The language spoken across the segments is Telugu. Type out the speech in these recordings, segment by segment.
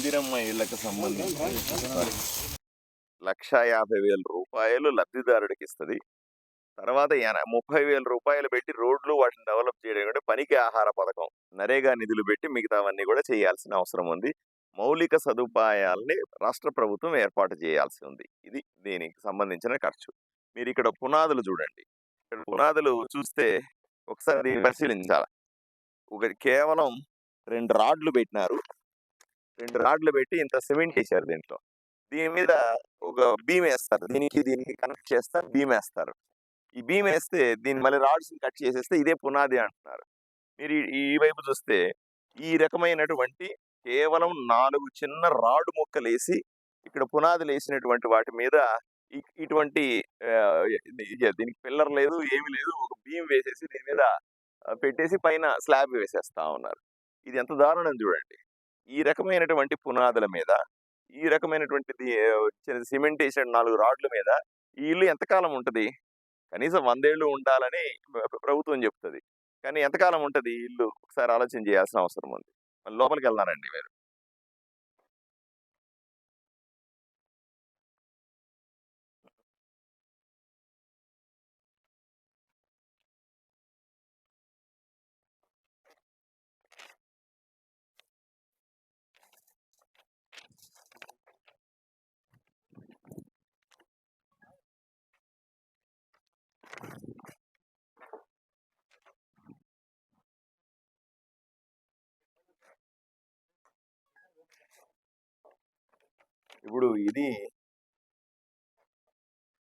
ఇందిరమ్మ ఇళ్ళకు సంబంధించి లక్ష యాభై వేల రూపాయలు లబ్ధిదారుడికి ఇస్తుంది. తర్వాత ముప్పై వేల రూపాయలు పెట్టి రోడ్లు వాటిని డెవలప్ చేయడం కూడా పనికి ఆహార పథకం. నరేగా నిధులు పెట్టి మిగతావన్నీ కూడా చేయాల్సిన అవసరం ఉంది. మౌలిక సదుపాయాలని రాష్ట్ర ప్రభుత్వం ఏర్పాటు చేయాల్సి ఉంది. ఇది దీనికి సంబంధించిన ఖర్చు. మీరు ఇక్కడ పునాదులు చూడండి. ఇక్కడ పునాదులు చూస్తే ఒకసారి పరిశీలించాలి? ఒక కేవలం రెండు రాడ్లు పెట్టినారు. రెండు రాడ్లు పెట్టి ఇంత సిమెంట్ వేసారు దీంట్లో. దీని మీద ఒక బీమ్ వేస్తారు. దీనికి దీనికి కనెక్ట్ చేస్తారు బీమ్ వేస్తారు. ఈ బీమ్ వేస్తే దీన్ని మళ్ళీ రాడ్స్ కట్ చేసేస్తే ఇదే పునాది అంటున్నారు. మీరు ఈ- వైపు చూస్తే ఈ రకమైనటువంటి కేవలం నాలుగు చిన్న రాడ్ మొక్కలు వేసి ఇక్కడ పునాదులు వేసినటువంటి వాటి మీద ఇటువంటి దీనికి పిల్లర్ లేదు ఏమీ లేదు. ఒక బీమ్ వేసేసి దీని మీద పెట్టేసి పైన స్లాబ్ వేసేస్తా ఉన్నారు. ఇది ఎంత దారుణం చూడండి. ఈ రకమైనటువంటి పునాదుల మీద ఈ రకమైనటువంటి సిమెంటేషన్ సిమెంట్ వేసిన నాలుగు రాడ్ల మీద ఈ ఇల్లు ఎంతకాలం ఉంటుంది? కనీసం వందేళ్ళు ఉండాలని ప్రభుత్వం చెప్తుంది. కానీ ఎంతకాలం ఉంటుంది ఈ ఇల్లు? ఒకసారి ఆలోచన చేయాల్సిన అవసరం ఉంది. లోపలికి వెళ్ళారండి మీరు ఇప్పుడు ఇది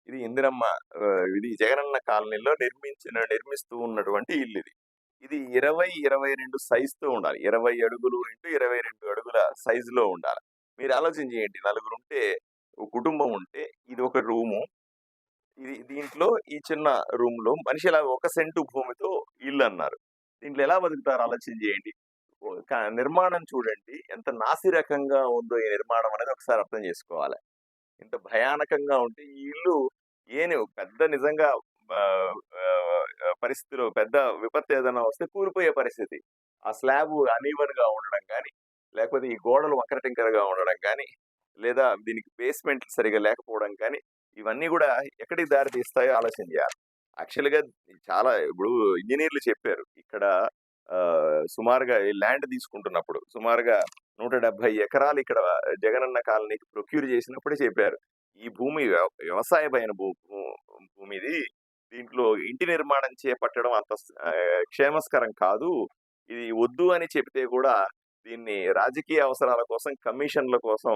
ఇది ఇందిరమ్మ ఇది జగనన్న కాలనీలో నిర్మించిన నిర్మిస్తూ ఉన్నటువంటి ఇల్లు ఇది ఇది ఇరవై ఇరవై రెండు సైజుతో ఉండాలి. ఇరవై అడుగులు ఇంటూ ఇరవై రెండు అడుగుల సైజులో ఉండాలి. మీరు ఆలోచన చేయండి. నలుగురు ఉంటే ఒక కుటుంబం ఉంటే ఇది ఒక రూము. ఇది దీంట్లో ఈ చిన్న రూమ్లో మనిషి ఇలా ఒక సెంటు భూమితో ఇల్లు అన్నారు దీంట్లో ఎలా బతుకుతారు? ఆలోచన చేయండి. నిర్మాణం చూడండి. ఎంత నాసిరకంగా ఉందో ఈ నిర్మాణం అనేది ఒకసారి అర్థం చేసుకోవాలి. ఇంత భయానకంగా ఉంటే ఈ ఇల్లు ఏని పెద్ద నిజంగా పరిస్థితిలో పెద్ద విపత్తు ఏదైనా వస్తే కూలిపోయే పరిస్థితి. ఆ స్లాబ్ అనీవన్గా ఉండడం కానీ లేకపోతే ఈ గోడలు వక్రటింకరగా ఉండడం కానీ లేదా దీనికి బేస్మెంట్ సరిగా లేకపోవడం కానీ ఇవన్నీ కూడా ఎక్కడికి దారి తీస్తాయో ఆలోచన చేయాలి. యాక్చువల్గా చాలా ఇప్పుడు ఇంజనీర్లు చెప్పారు. ఇక్కడ సుమారుగా ఈ ల్యాండ్ తీసుకుంటున్నప్పుడు సుమారుగా నూట డెబ్బై ఎకరాలు ఇక్కడ జగనన్న కాలనీకి ప్రొక్యూర్ చేసినప్పుడే చెప్పారు. ఈ భూమి వ్యవసాయమైన భూ భూమి ఇది దీంట్లో ఇంటి నిర్మాణం చేపట్టడం అంత క్షేమస్కరం కాదు. ఇది వద్దు అని చెప్తే కూడా దీన్ని రాజకీయ అవసరాల కోసం కమిషన్ల కోసం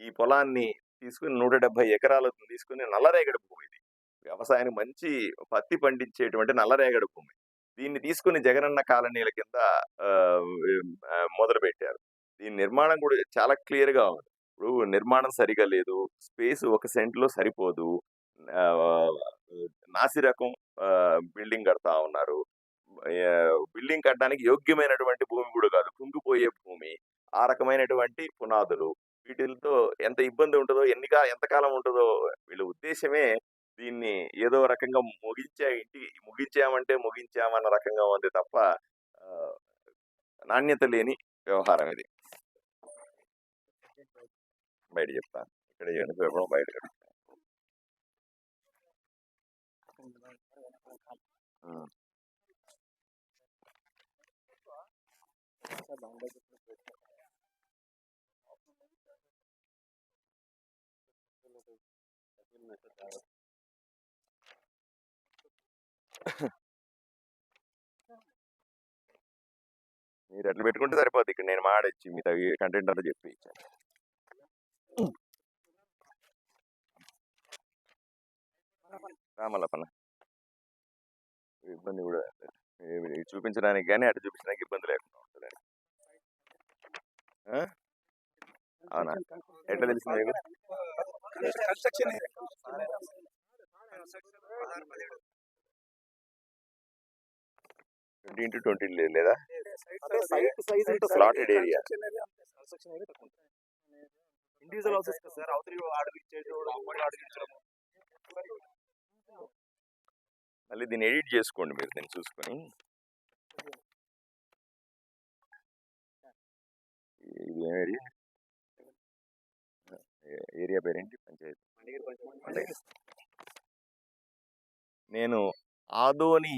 ఈ పొలాన్ని తీసుకుని నూట డెబ్బై ఎకరాలు తీసుకుని నల్లరేగడి భూమి ఇది వ్యవసాయానికి మంచి పత్తి పండించేటువంటి నల్లరేగడి భూమి. దీన్ని తీసుకుని జగనన్న కాలనీల కింద మొదలు పెట్టారు దీని నిర్మాణం కూడా చాలా క్లియర్గా ఉంది. ఇప్పుడు నిర్మాణం సరిగా లేదు. స్పేస్ ఒక సెంట్లో సరిపోదు. నాసి రకం బిల్డింగ్ కడతా ఉన్నారు. బిల్డింగ్ కట్టడానికి యోగ్యమైనటువంటి భూమి కూడా కాదు. కుంగిపోయే భూమి. ఆ రకమైనటువంటి పునాదులు వీటితో ఎంత ఇబ్బంది ఉంటుందో ఎన్ని కా ఎంతకాలం ఉంటుందో వీళ్ళ ఉద్దేశమే దీన్ని ఏదో రకంగా ముగించా ఇంటి ముగించామంటే ముగించామన్న రకంగా ఉంది తప్ప నాణ్యత లేని వ్యవహారం ఇది. బయట చెప్తాను ఇక్కడ చెప్పడం బయట చెప్తాను మీరు అట్లా పెట్టుకుంటే సరిపోద్ది ఇక్కడ నేను మాడొచ్చి మీ కంటెంట్ అంతా చెప్పి ఇచ్చాను రామలపన ఇబ్బంది కూడా చూపించడానికి కానీ అటు చూపించడానికి ఇబ్బంది లేకుండా ఉంటుంది అవునా ఎట్లా తెలిసింది మీకు ట్వంటీ ఇంటూ ట్వంటీ లేదా? Slotted area. Individual houses sir మళ్ళీ దీన్ని ఎడిట్ చేసుకోండి మీరు దీన్ని చూసుకొని. ఇది ఏం area? ఏరియా పేరేంటి పంచాయతీ. నేను ఆదోని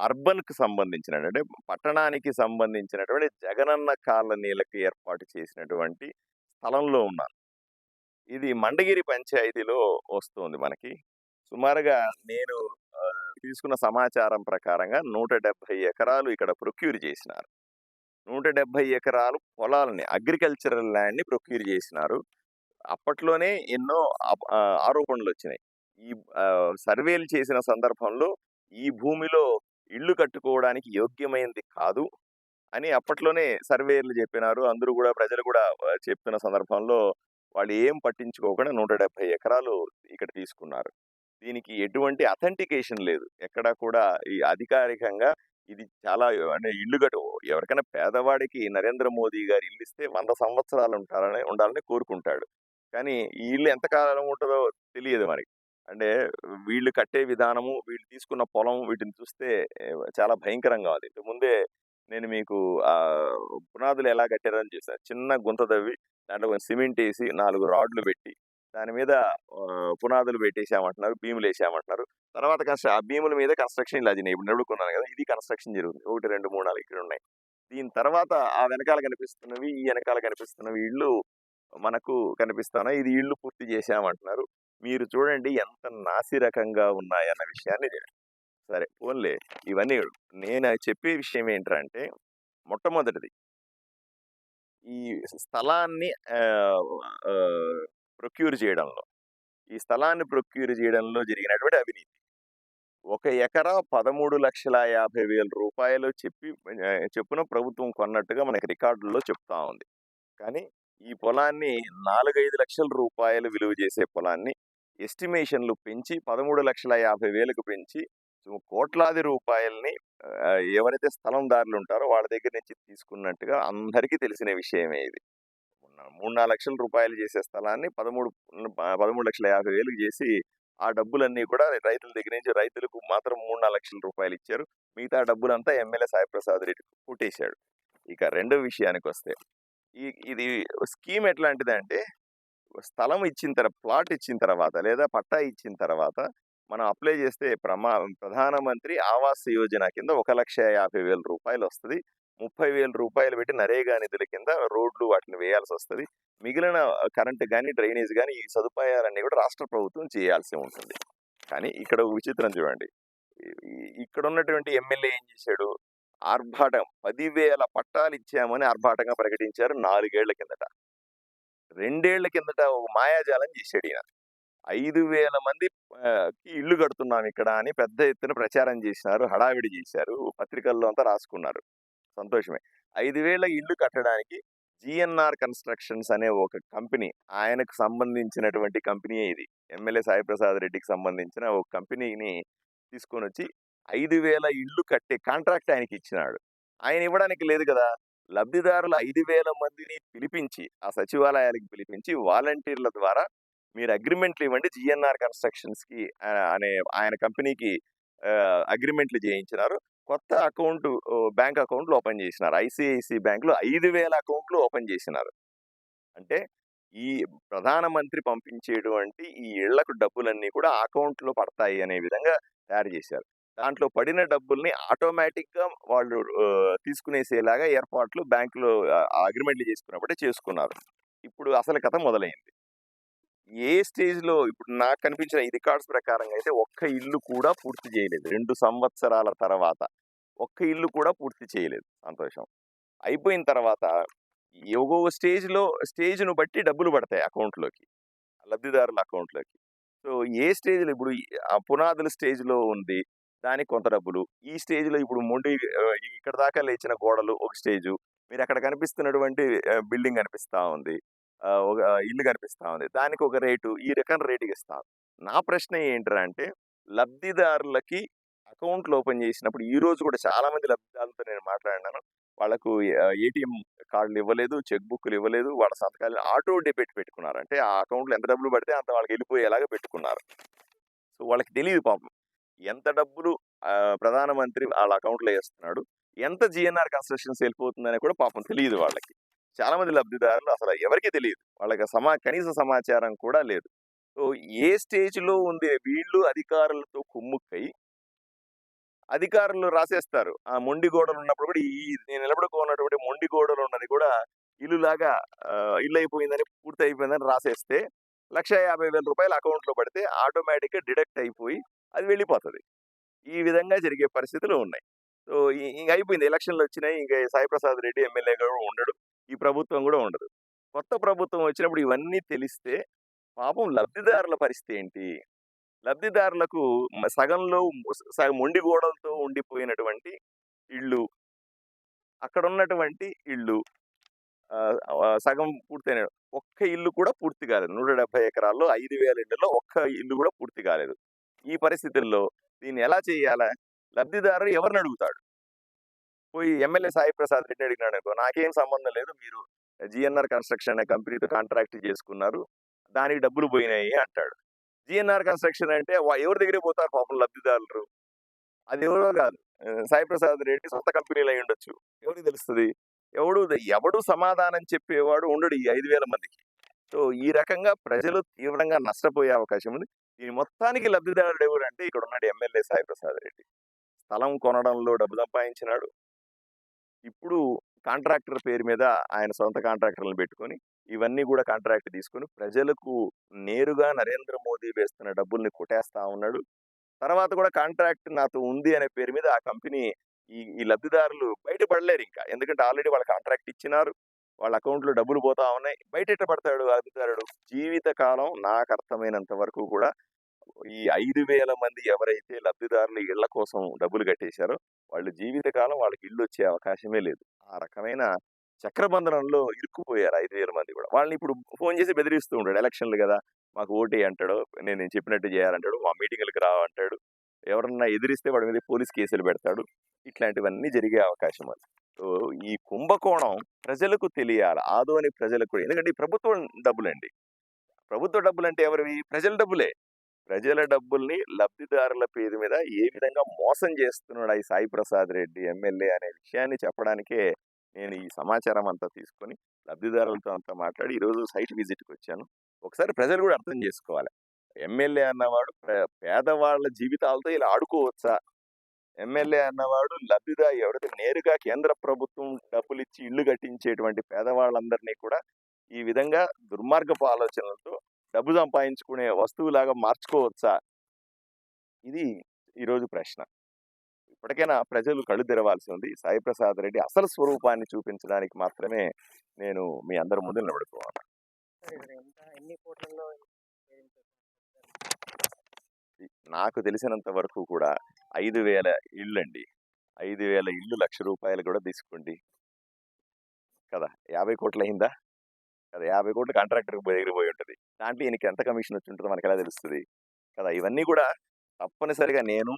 అర్బన్కి సంబంధించిన అంటే పట్టణానికి సంబంధించినటువంటి జగనన్న కాలనీలకు ఏర్పాటు చేసినటువంటి స్థలంలో ఉన్నాను ఇది మండగిరి పంచాయతీలో వస్తుంది మనకి. సుమారుగా నేను తీసుకున్న సమాచారం ప్రకారంగా నూట డెబ్భై ఎకరాలు ఇక్కడ ప్రొక్యూర్ చేసినారు. నూట డెబ్భై ఎకరాలు పొలాలని అగ్రికల్చరల్ ల్యాండ్ని ప్రొక్యూర్ చేసినారు. అప్పట్లోనే ఎన్నో ఆరోపణలు వచ్చినాయి. ఈ సర్వేలు చేసిన సందర్భంలో ఈ భూమిలో ఇల్లు కట్టుకోవడానికి యోగ్యమైనది కాదు అని అప్పట్లోనే సర్వేయర్లు చెప్పినారు. అందరూ కూడా ప్రజలు కూడా చెప్తున్న చెప్పిన సందర్భంలో వాళ్ళు ఏం పట్టించుకోకుండా నూట డెబ్బై ఎకరాలు ఇక్కడ తీసుకున్నారు. దీనికి ఎటువంటి అథెంటికేషన్ లేదు. ఎక్కడా కూడా ఈ అధికారికంగా ఇది చాలా అంటే ఇల్లు కట్టు ఎవరికైనా పేదవాడికి నరేంద్ర మోదీ గారు ఇల్లు ఇస్తే వంద సంవత్సరాలు ఉంటారని ఉండాలని కోరుకుంటాడు. కానీ ఈ ఇల్లు ఎంతకాలం ఉంటుందో తెలియదు మనకి అంటే వీళ్ళు కట్టే విధానము వీళ్ళు తీసుకున్న పొలం వీటిని చూస్తే చాలా భయంకరంగా ఉంది. ముందే నేను మీకు ఆ పునాదులు ఎలా కట్టారని చూసాను. చిన్న గుంత తవ్వి దాంట్లో కొంచెం సిమెంట్ వేసి నాలుగు రాడ్లు పెట్టి దాని మీద పునాదులు పెట్టేసామంటున్నారు భీములు వేసామంటున్నారు. తర్వాత కన్స్ట్ర ఆ భీముల మీద కన్స్ట్రక్షన్ ఇలా ఇప్పుడు నడుపుకున్నాను కదా ఇది కన్స్ట్రక్షన్ జరుగుతుంది. ఒకటి రెండు మూడు నాలుగు ఇక్కడ ఉన్నాయి. దీని తర్వాత ఆ వెనకాల కనిపిస్తున్నవి ఈ వెనకాల కనిపిస్తున్నవి ఇళ్ళు మనకు కనిపిస్తున్నాయి. ఇది ఇళ్ళు పూర్తి చేసామంటున్నారు మీరు చూడండి ఎంత నాసిరకంగా ఉన్నాయన్న విషయాన్ని సరే ఓన్లే ఇవన్నీ నేను చెప్పే విషయం ఏంటంటే మొట్టమొదటిది. ఈ స్థలాన్ని ప్రొక్యూర్ చేయడంలో. ఈ స్థలాన్ని ప్రొక్యూర్ చేయడంలో జరిగినటువంటి అవినీతి. ఒక ఎకరా పదమూడు లక్షల యాభై వేల రూపాయలు చెప్పి చెప్పున ప్రభుత్వం కొన్నట్టుగా మనకి రికార్డుల్లో చెప్తా ఉంది. కానీ ఈ పొలాన్ని నాలుగైదు లక్షల రూపాయలు విలువ చేసే పొలాన్ని ఎస్టిమేషన్లు పెంచి పదమూడు లక్షల యాభై వేలకు పెంచి కోట్లాది రూపాయల్ని ఎవరైతే స్థలందారులు ఉంటారో వాళ్ళ దగ్గర నుంచి తీసుకున్నట్టుగా అందరికీ తెలిసిన విషయమే ఇది. మూడు నాలుగు లక్షల రూపాయలు చేసే స్థలాన్ని పదమూడు పదమూడు లక్షల యాభై వేలకు చేసి ఆ డబ్బులన్నీ కూడా రైతుల దగ్గర నుంచి రైతులకు మాత్రం మూడు నాలుగు లక్షల రూపాయలు ఇచ్చారు. మిగతా డబ్బులంతా ఎమ్మెల్యే సాయిప్రసాద్ రెడ్డి కొట్టేశాడు. ఇక రెండో విషయానికి వస్తే ఈ ఇది స్కీమ్ ఎట్లాంటిదంటే స్థలం ఇచ్చిన తర్వాత ప్లాట్ ఇచ్చిన తర్వాత లేదా పట్టా ఇచ్చిన తర్వాత మనం అప్లై చేస్తే ప్రమా ప్రధానమంత్రి ఆవాస్ యోజన కింద ఒక లక్ష యాభై వేల రూపాయలు వస్తుంది. ముప్పై వేల రూపాయలు పెట్టి నరేగా నిధుల కింద రోడ్లు వాటిని వేయాల్సి వస్తుంది. మిగిలిన కరెంట్ కానీ డ్రైనేజ్ కానీ ఈ సదుపాయాలన్నీ కూడా రాష్ట్ర ప్రభుత్వం చేయాల్సి ఉంటుంది. కానీ ఇక్కడ ఒక విచిత్రం చూడండి. ఇక్కడ ఉన్నటువంటి ఎమ్మెల్యే ఏం చేశాడు? ఆర్భాటం పదివేల పట్టాలు ఇచ్చామని ఆర్భాటంగా ప్రకటించారు నాలుగేళ్ళ కిందట. రెండేళ్ళ కిందట ఒక మాయాజాలం చేశాడు ఈయన. ఐదు వేల మంది కి ఇల్లు కడుతున్నాం ఇక్కడ అని పెద్ద ఎత్తున ప్రచారం చేసినారు హడావిడి చేశారు పత్రికల్లో అంతా రాసుకున్నారు. సంతోషమే. ఐదు వేల ఇల్లు కట్టడానికి జిఎన్ఆర్ కన్స్ట్రక్షన్స్ అనే ఒక కంపెనీ ఆయనకు సంబంధించినటువంటి కంపెనీ ఇది. ఎమ్మెల్యే సాయిప్రసాద్ రెడ్డికి సంబంధించిన ఒక కంపెనీని తీసుకొని వచ్చి ఐదు వేల ఇల్లు కట్టే కాంట్రాక్ట్ ఆయనకి ఇచ్చినాడు ఆయన ఇవ్వడానికి లేదు కదా! లబ్ధిదారుల ఐదు వేల మందిని పిలిపించి ఆ సచివాలయాలకు పిలిపించి వాలంటీర్ల ద్వారా మీరు అగ్రిమెంట్లు ఇవ్వండి. జిఎన్ఆర్ కన్స్ట్రక్షన్స్కి అనే ఆయన కంపెనీకి అగ్రిమెంట్లు చేయించినారు. కొత్త అకౌంట్ బ్యాంక్ అకౌంట్లు ఓపెన్ చేసినారు. ఐసిఐసి బ్యాంకులో ఐదు వేల అకౌంట్లు ఓపెన్ చేసినారు. అంటే ఈ ప్రధానమంత్రి పంపించేటువంటి ఈ ఇళ్ళకు డబ్బులన్నీ కూడా అకౌంట్లో పడతాయి అనే విధంగా తయారు చేశారు. దాంట్లో పడిన డబ్బుల్ని ఆటోమేటిక్గా వాళ్ళు తీసుకునేసేలాగా ఏర్పాట్లు బ్యాంకులో అగ్రిమెంట్లు చేసుకున్నప్పుడే చేసుకున్నారు. ఇప్పుడు అసలు కథ మొదలైంది. ఏ స్టేజ్లో ఇప్పుడు నాకు కనిపించిన ఈ రికార్డ్స్ ప్రకారంగా అయితే ఒక్క ఇల్లు కూడా పూర్తి చేయలేదు. రెండు సంవత్సరాల తర్వాత ఒక్క ఇల్లు కూడా పూర్తి చేయలేదు సంతోషం. అయిపోయిన తర్వాత ఏవో స్టేజ్లో స్టేజ్ను బట్టి డబ్బులు పడతాయి అకౌంట్లోకి లబ్ధిదారుల అకౌంట్లోకి. సో ఏ స్టేజ్లో ఇప్పుడు పునాదుల స్టేజ్లో ఉంది దానికి కొంత డబ్బులు. ఈ స్టేజ్లో ఇప్పుడు మొండి ఇక్కడ దాకా లేచిన గోడలు ఒక స్టేజ్. మీరు అక్కడ కనిపిస్తున్నటువంటి బిల్డింగ్ కనిపిస్తూ ఉంది. ఒక ఇల్లు కనిపిస్తా ఉంది. దానికి ఒక రేటు ఈ రకం రేటుకి ఇస్తారు నా ప్రశ్న ఏంటంటే అంటే లబ్ధిదారులకి అకౌంట్లు ఓపెన్ చేసినప్పుడు ఈ రోజు కూడా చాలా మంది లబ్ధిదారులతో నేను మాట్లాడినాను. వాళ్ళకు ఏటీఎం కార్డులు ఇవ్వలేదు చెక్ బుక్లు ఇవ్వలేదు వాళ్ళ సంతకాలు ఆటో డెబిట్ పెట్టుకున్నారు. అంటే ఆ అకౌంట్లో ఎంత డబ్బులు పడితే అంత వాళ్ళకి వెళ్ళిపోయేలాగా పెట్టుకున్నారు. సో వాళ్ళకి తెలియదు పాపం. ఎంత డబ్బులు ప్రధానమంత్రి వాళ్ళ అకౌంట్లో వేస్తున్నాడు ఎంత జిఎన్ఆర్ కన్స్ట్రక్షన్స్ వెళ్ళిపోతుందని కూడా పాపం తెలియదు వాళ్ళకి. చాలా మంది లబ్ధిదారులు అసలు ఎవరికీ తెలియదు. వాళ్ళకి సమా కనీస సమాచారం కూడా లేదు. సో ఏ స్టేజ్లో ఉంది? వీళ్ళు అధికారులతో కుమ్ముక్కై అధికారులు రాసేస్తారు. ఆ మొండి గోడలు ఉన్నప్పుడు కూడా ఈ నేను నిలబడుకున్నటువంటి మొండి గోడలు ఉన్నది కూడా ఇల్లు లాగా ఇల్లు అయిపోయిందని పూర్తి అయిపోయిందని రాసేస్తే లక్ష యాభై వేల రూపాయలు అకౌంట్లో పడితే ఆటోమేటిక్గా డిడక్ట్ అయిపోయి అది వెళ్ళిపోతుంది. ఈ విధంగా జరిగే పరిస్థితులు ఉన్నాయి. సో ఇంకా ఇంక అయిపోయింది. ఎలక్షన్లు వచ్చినాయి. ఇంకా సాయిప్రసాద్ రెడ్డి ఎమ్మెల్యే కూడా ఉండడు. ఈ ప్రభుత్వం కూడా ఉండదు. కొత్త ప్రభుత్వం వచ్చినప్పుడు ఇవన్నీ తెలిస్తే పాపం లబ్ధిదారుల పరిస్థితి ఏంటి? లబ్ధిదారులకు సగంలో సగం మొండి గోడలతో ఉండిపోయినటువంటి ఇళ్ళు అక్కడ ఉన్నటువంటి ఇళ్ళు సగం పూర్తయిన ఒక్క ఇల్లు కూడా పూర్తి కాలేదు. నూట డెబ్బై ఎకరాల్లో ఐదు వేల ఇళ్ళలో ఒక్క ఇల్లు కూడా పూర్తి కాలేదు. ఈ పరిస్థితుల్లో దీన్ని ఎలా చేయాలా? లబ్ధిదారు ఎవరిని అడుగుతాడు? పోయి ఎమ్మెల్యే సాయి ప్రసాద్ రెడ్డి అడిగినాడు అనుకో నాకేం సంబంధం లేదు మీరు జిఎన్ఆర్ కన్స్ట్రక్షన్ అనే కంపెనీతో కాంట్రాక్ట్ చేసుకున్నారు దానికి డబ్బులు పోయినాయి అంటాడు. జిఎన్ఆర్ కన్స్ట్రక్షన్ అంటే వా- ఎవరి దగ్గరే పోతారు పాపం లబ్ధిదారులు? అది ఎవరో కాదు. సాయి ప్రసాద్ రెడ్డి సొంత కంపెనీలు అయి ఉండొచ్చు ఎవరికి తెలుస్తుంది? ఎవడు ఎవడు సమాధానం చెప్పేవాడు ఉండడు ఈ ఐదు వేల మందికి. సో ఈ రకంగా ప్రజలు తీవ్రంగా నష్టపోయే అవకాశం ఉంది. దీని మొత్తానికి లబ్ధిదారుడు ఎవరు అంటే ఇక్కడ ఉన్నాడు ఎమ్మెల్యే సాయి ప్రసాద్ రెడ్డి. స్థలం కొనడంలో డబ్బు సంపాదించినాడు. ఇప్పుడు కాంట్రాక్టర్ పేరు మీద ఆయన సొంత కాంట్రాక్టర్లను పెట్టుకొని ఇవన్నీ కూడా కాంట్రాక్ట్ తీసుకొని ప్రజలకు నేరుగా నరేంద్ర మోదీ వేస్తున్న డబ్బుల్ని కొట్టేస్తా ఉన్నాడు. తర్వాత కూడా కాంట్రాక్ట్ నాతో ఉంది అనే పేరు మీద ఆ కంపెనీ ఈ ఈ లబ్ధిదారులు బయటపడలేరు ఇంకా. ఎందుకంటే ఆల్రెడీ వాళ్ళు కాంట్రాక్ట్ ఇచ్చినారు. వాళ్ళ అకౌంట్లో డబ్బులు పోతా ఉన్నాయి. బయట ఎట్ట పడతాడు అధికారుడు? జీవితకాలం నాకు అర్థమైనంత వరకు కూడా ఈ ఐదు వేల మంది ఎవరైతే లబ్ధిదారులు ఇళ్ళ కోసం డబ్బులు కట్టేశారో వాళ్ళు జీవితకాలం వాళ్ళకి ఇల్లు వచ్చే అవకాశమే లేదు. ఆ రకమైన చక్రబంధనంలో ఇరుక్కుపోయారు ఐదు వేల మంది కూడా. వాళ్ళని ఇప్పుడు ఫోన్ చేసి బెదిరిస్తూ ఉంటాడు. ఎలక్షన్లు కదా మాకు ఓటే అంటాడు. నేను నేను చెప్పినట్టు చేయాలంటాడు. మా మీటింగ్లకు రావంటాడు ఎవరన్నా ఎదిరిస్తే వాడి మీద పోలీస్ కేసులు పెడతాడు. ఇట్లాంటివన్నీ జరిగే అవకాశం అది. ఈ కుంభకోణం ప్రజలకు తెలియాలి. ఆదోని ప్రజలకు ఎందుకంటే ఈ ప్రభుత్వం డబ్బులండి. ప్రభుత్వ డబ్బులు అంటే ఎవరివి? ప్రజల డబ్బులే. ప్రజల డబ్బుల్ని లబ్ధిదారుల పేరు మీద ఏ విధంగా మోసం చేస్తున్నాడు ఈ సాయి ప్రసాద్ రెడ్డి ఎమ్మెల్యే అనే విషయాన్ని చెప్పడానికే నేను ఈ సమాచారం అంతా తీసుకొని లబ్ధిదారులతో అంతా మాట్లాడి ఈరోజు సైట్ విజిట్కి వచ్చాను. ఒకసారి ప్రజలు కూడా అర్థం చేసుకోవాలి. ఎమ్మెల్యే అన్నవాడు పే- పేదవాళ్ళ జీవితాలతో ఇలా ఆడుకోవచ్చా? ఎమ్మెల్యే అన్నవాడు లబ్ధిదా ఎవరైతే నేరుగా కేంద్ర ప్రభుత్వం డబ్బులు ఇచ్చి ఇల్లు కట్టించేటువంటి పేదవాళ్ళందరినీ కూడా ఈ విధంగా దుర్మార్గపు ఆలోచనలతో డబ్బు సంపాదించుకునే వస్తువులాగా మార్చుకోవచ్చా? ఇది ఈరోజు ప్రశ్న. ఇప్పటికైనా ప్రజలు కళ్ళు తెరవాల్సి ఉంది. సాయిప్రసాద్ రెడ్డి అసలు స్వరూపాన్ని చూపించడానికి మాత్రమే నేను మీ అందరి ముందు నిలబడుకోవాలి. నాకు తెలిసినంత వరకు కూడా ఐదు వేల ఇళ్ళండి. ఐదు వేల ఇళ్ళు లక్ష రూపాయలు కూడా తీసుకోండి. కదా! యాభై కోట్లు అయిందా? కదా! యాభై కోట్లు కాంట్రాక్టర్ దగ్గర పోయి ఉంటుంది. దాంట్లో ఈయనకి ఎంత కమిషన్ వచ్చి ఉంటుందో మనకి ఎలా తెలుస్తుంది? కదా! ఇవన్నీ కూడా తప్పనిసరిగా నేను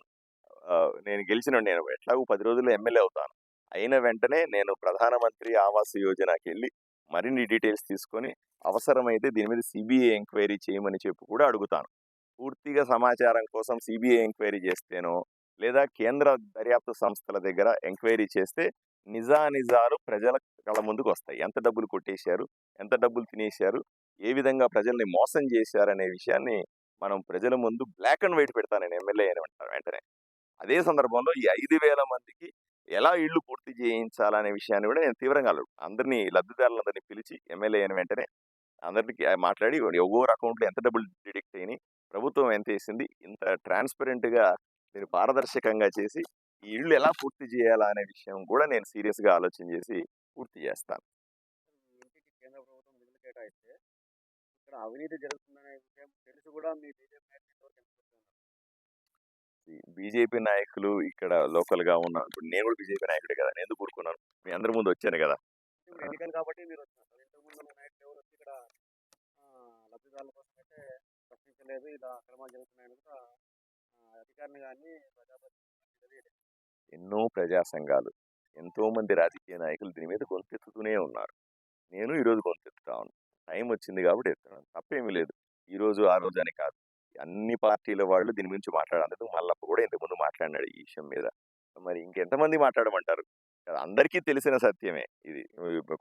నేను గెలిచిన నేను ఎట్లాగూ పది రోజుల్లో ఎమ్మెల్యే అవుతాను. అయిన వెంటనే నేను ప్రధానమంత్రి ఆవాస్ యోజనకి వెళ్ళి మరిన్ని డీటెయిల్స్ తీసుకొని అవసరమైతే దీని మీద సిబిఐ ఎంక్వైరీ చేయమని చెప్పి కూడా అడుగుతాను. పూర్తిగా సమాచారం కోసం సిబిఐ ఎంక్వైరీ చేస్తేనో లేదా కేంద్ర దర్యాప్తు సంస్థల దగ్గర ఎంక్వైరీ చేస్తే నిజానిజాలు ప్రజల కళ్ళ ముందుకు వస్తాయి. ఎంత డబ్బులు కొట్టేశారు ఎంత డబ్బులు తినేశారు ఏ విధంగా ప్రజల్ని మోసం చేశారు అనే విషయాన్ని మనం ప్రజల ముందు బ్లాక్ అండ్ వైట్ పెడతానని నేను ఎమ్మెల్యే అని అంటారు వెంటనే. అదే సందర్భంలో ఈ ఐదు వేల మందికి ఎలా ఇళ్ళు పూర్తి చేయించాలనే విషయాన్ని కూడా నేను తీవ్రంగా అందరినీ లబ్ధిదారులందరినీ పిలిచి ఎమ్మెల్యే అయిన వెంటనే అందరికి మాట్లాడి ఎవరు అకౌంట్లో ఎంత డబ్బులు డిడెక్ట్ అయినాయి ప్రభుత్వం ఎంత వేసింది ఇంత ట్రాన్స్పరెంట్గా మీరు పారదర్శకంగా చేసి ఈ ఇళ్ళు ఎలా పూర్తి చేయాలా అనే విషయం కూడా నేను సీరియస్గా ఆలోచన చేసి పూర్తి చేస్తాను. కేంద్ర ప్రభుత్వం నిధులు కేటాయిస్తే ఇక్కడ అవినీతి జరుగుతుందనే విషయం తెలిసి కూడా మీ బీజేపీ నాయకులు ఇక్కడ లోకల్గా ఉన్న ఇప్పుడు నేను కూడా బీజేపీ నాయకుడే కదా నేను ఎందుకు కూరుకున్నాను మీ అందరి ముందు వచ్చాను కదా. కాబట్టి మీరు ఇంతకుముందు నాయకులు ఎవరు వచ్చి ఇక్కడ లబ్ధిదారుల కోసం అయితే ప్రశ్నించలేదు ఇలా అక్రమాలు జరుగుతున్నాయని కూడా అధికారిని కానీ ఎన్నో ప్రజా సంఘాలు ఎంతో మంది రాజకీయ నాయకులు దీని మీద గొంతెత్తుతూనే ఉన్నారు. నేను ఈరోజు గొంతెత్తుతా ఉన్నాను టైం వచ్చింది కాబట్టి ఎత్తున్నాను తప్పేమీ లేదు. ఈ రోజు ఆ రోజు అని కాదు. అన్ని పార్టీల వాళ్ళు దీని గురించి మాట్లాడారు మల్లప్ప కూడా ఇంతకుముందు మాట్లాడినాడు ఈ విషయం మీద. మరి ఇంకెంతమంది మాట్లాడమంటారు? అందరికీ తెలిసిన సత్యమే ఇది.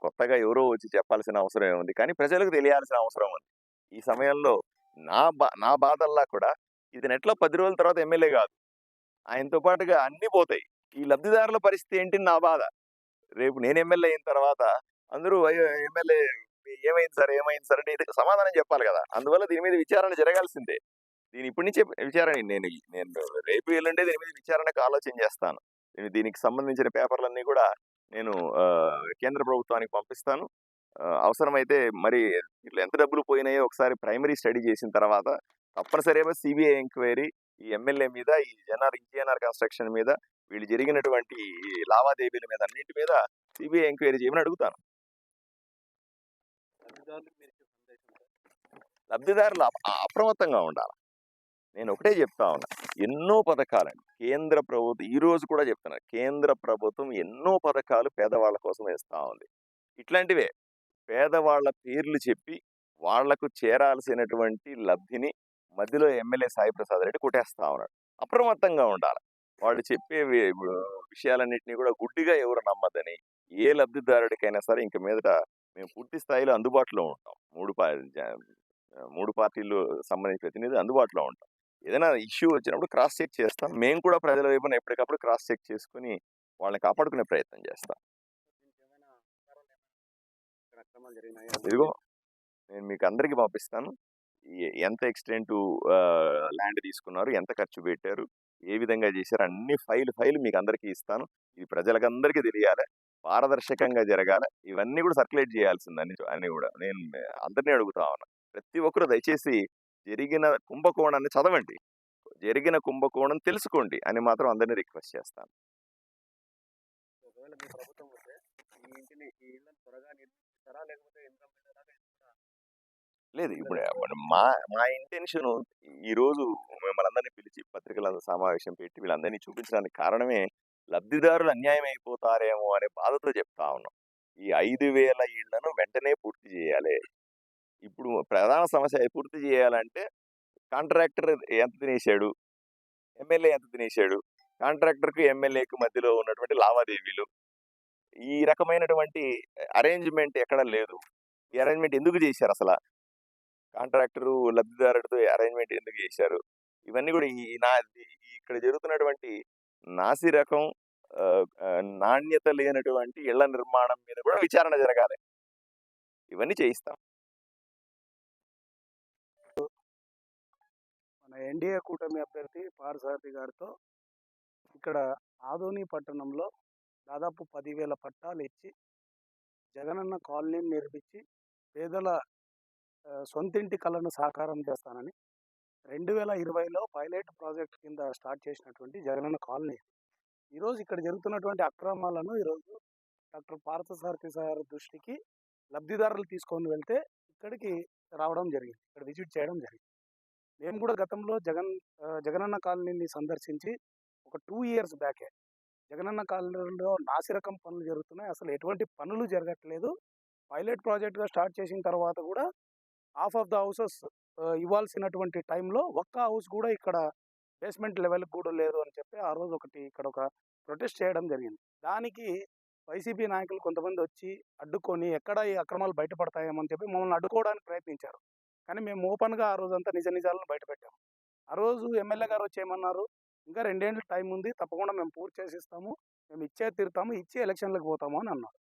కొత్తగా ఎవరో వచ్చి చెప్పాల్సిన అవసరం ఏముంది? కానీ ప్రజలకు తెలియాల్సిన అవసరం ఉంది. ఈ సమయంలో నా బా నా బాధల్లా కూడా ఇతను ఎట్లా పది రోజుల తర్వాత ఎమ్మెల్యే కాదు. ఆయనతో పాటుగా అన్ని పోతాయి. ఈ లబ్ధిదారుల పరిస్థితి ఏంటి నా బాధ. రేపు నేను ఎమ్మెల్యే అయిన తర్వాత అందరూ అయ్యో ఎమ్మెల్యే ఏమైంది సార్ ఏమైంది సార్ అంటే సమాధానం చెప్పాలి కదా. అందువల్ల దీని మీద విచారణ జరగాల్సిందే. దీని ఇప్పటి నుంచే విచారణ నేను నేను రేపు ఎల్లుండే దీని మీద విచారణకు ఆలోచన చేస్తాను. నేను దీనికి సంబంధించిన పేపర్లన్నీ కూడా నేను కేంద్ర ప్రభుత్వానికి పంపిస్తాను. అవసరమైతే మరి ఇట్లా ఎంత డబ్బులు పోయినాయో ఒకసారి ప్రైమరీ స్టడీ చేసిన తర్వాత తప్పనిసరిగా సిబిఐ ఎంక్వైరీ ఈ ఎమ్మెల్యే మీద ఈ జనఆర్ ఇంజిఎన్ఆర్ కన్స్ట్రక్షన్ మీద వీళ్ళు జరిగినటువంటి లావాదేవీల మీద అన్నింటి మీద సిబిఐ ఎంక్వైరీ చేయమని అడుగుతాను. లబ్ధిదారులు అప- అప్రమత్తంగా ఉండాలి? నేను ఒకటే చెప్తా ఉన్నా. ఎన్నో పథకాలండి. కేంద్ర ప్రభుత్వం ఈ రోజు కూడా చెప్తున్నా. కేంద్ర ప్రభుత్వం ఎన్నో పథకాలు పేదవాళ్ళ కోసం వేస్తా ఉంది. ఇట్లాంటివే. పేదవాళ్ళ పేర్లు చెప్పి వాళ్ళకు చేరాల్సినటువంటి లబ్ధిని మధ్యలో ఎమ్మెల్యే సాయిప్రసాద్ రెడ్డి కొట్టేస్తా ఉన్నాడు. అప్రమత్తంగా ఉండాలి. వాళ్ళు చెప్పే విషయాలన్నింటినీ కూడా గుడ్డిగా ఎవరు నమ్మదని ఏ లబ్ధిదారుడికైనా సరే ఇంక మీదట మేము పూర్తి స్థాయిలో అందుబాటులో ఉంటాం. మూడు మూడు పార్టీలు సంబంధించిన ప్రతినిధి అందుబాటులో ఉంటాం. ఏదైనా ఇష్యూ వచ్చినప్పుడు క్రాస్ చెక్ చేస్తాం. మేము కూడా ప్రజల వైపున ఎప్పటికప్పుడు క్రాస్ చెక్ చేసుకుని వాళ్ళని కాపాడుకునే ప్రయత్నం చేస్తాం దీనికి ఏమైనా ఆధారాలు ఏమైనా ఇక్కడ అక్రమాలు జరిగినాయి ఇదిగో నేను మీకు అందరికీ పంపిస్తాను. ఎంత ఎక్స్టెంట్ ల్యాండ్ తీసుకున్నారు ఎంత ఖర్చు పెట్టారు ఏ విధంగా చేశారు అన్ని ఫైల్ ఫైల్ మీకు అందరికీ ఇస్తాను. ఇది ప్రజలకు అందరికీ తెలియాలి పారదర్శకంగా జరగాలి ఇవన్నీ కూడా సర్క్యులేట్ చేయాల్సింది అన్ని అన్ని కూడా నేను అందరినీ అడుగుతా ఉన్నా. ప్రతి ఒక్కరు దయచేసి జరిగిన కుంభకోణాన్ని చదవండి. జరిగిన కుంభకోణం తెలుసుకోండి అని మాత్రం అందరినీ రిక్వెస్ట్ చేస్తాను. లేకపోతే లేదు. ఇప్పుడు మా మా ఇంటెన్షన్ ఈ రోజు మిమ్మల్ని అందరినీ పిలిచి పత్రికల సమావేశం పెట్టి వీళ్ళందరినీ చూపించడానికి కారణమే లబ్ధిదారులు అన్యాయం అయిపోతారేమో అనే బాధతో చెప్తా ఉన్నాం. ఈ ఐదు వేల ఇళ్ళను వెంటనే పూర్తి చేయాలి. ఇప్పుడు ప్రధాన సమస్య పూర్తి చేయాలంటే కాంట్రాక్టర్ ఎంత తినేశాడు? ఎమ్మెల్యే ఎంత తినేశాడు? కాంట్రాక్టర్కు ఎమ్మెల్యేకు మధ్యలో ఉన్నటువంటి లావాదేవీలు ఈ రకమైనటువంటి అరేంజ్మెంట్ ఎక్కడ లేదు. ఈ అరేంజ్మెంట్ ఎందుకు చేశారు అసలు? కాంట్రాక్టరు లబ్ధిదారుడితో అరేంజ్మెంట్ ఎందుకు చేశారు? ఇవన్నీ కూడా ఈ నా ఇక్కడ జరుగుతున్నటువంటి నాసి రకం నాణ్యత లేనటువంటి ఇళ్ళ నిర్మాణం మీద కూడా విచారణ జరగాలి. ఇవన్నీ చేయిస్తాం. మన ఎన్డీఏ కూటమి అభ్యర్థి పారసారథి గారితో ఇక్కడ ఆదోని పట్టణంలో దాదాపు పదివేల పట్టాలు ఇచ్చి జగనన్న కాలనీని నిర్మించి పేదల సొంతింటి కళను సాకారం చేస్తానని రెండు వేల ఇరవైలో పైలట్ ప్రాజెక్ట్ కింద స్టార్ట్ చేసినటువంటి జగనన్న కాలనీ. ఈరోజు ఇక్కడ జరుగుతున్నటువంటి అక్రమాలను ఈరోజు డాక్టర్ పార్థసారథి సార్ దృష్టికి లబ్ధిదారులు తీసుకొని వెళ్తే ఇక్కడికి రావడం జరిగింది. ఇక్కడ విజిట్ చేయడం జరిగింది. నేను కూడా గతంలో జగన్ జగనన్న కాలనీని సందర్శించి ఒక టూ ఇయర్స్ బ్యాకే జగనన్న కాలనీలో నాసిరకం పనులు జరుగుతున్నాయి. అసలు ఎటువంటి పనులు జరగట్లేదు. పైలట్ ప్రాజెక్ట్గా స్టార్ట్ చేసిన తర్వాత కూడా హాఫ్ ఆఫ్ ద హౌసెస్ ఇవ్వాల్సినటువంటి టైంలో ఒక్క హౌస్ కూడా ఇక్కడ బేస్మెంట్ లెవెల్కి కూడా లేదు అని చెప్పి ఆ రోజు ఒకటి ఇక్కడ ఒక ప్రొటెస్ట్ చేయడం జరిగింది. దానికి వైసీపీ నాయకులు కొంతమంది వచ్చి అడ్డుకొని ఎక్కడ ఈ అక్రమాలు బయటపడతాయేమని చెప్పి మమ్మల్ని అడ్డుకోవడానికి ప్రయత్నించారు. కానీ మేము ఓపెన్గా ఆ రోజంతా నిజ నిజాలను బయటపెట్టాము. ఆ రోజు ఎమ్మెల్యే గారు వచ్చి ఏమన్నారు? ఇంకా రెండేళ్ళు టైం ఉంది తప్పకుండా మేము పూర్తి చేసి ఇస్తాము మేము ఇచ్చే తీరుతాము. ఇచ్చే ఎలక్షన్లకు పోతాము అని అన్నారు.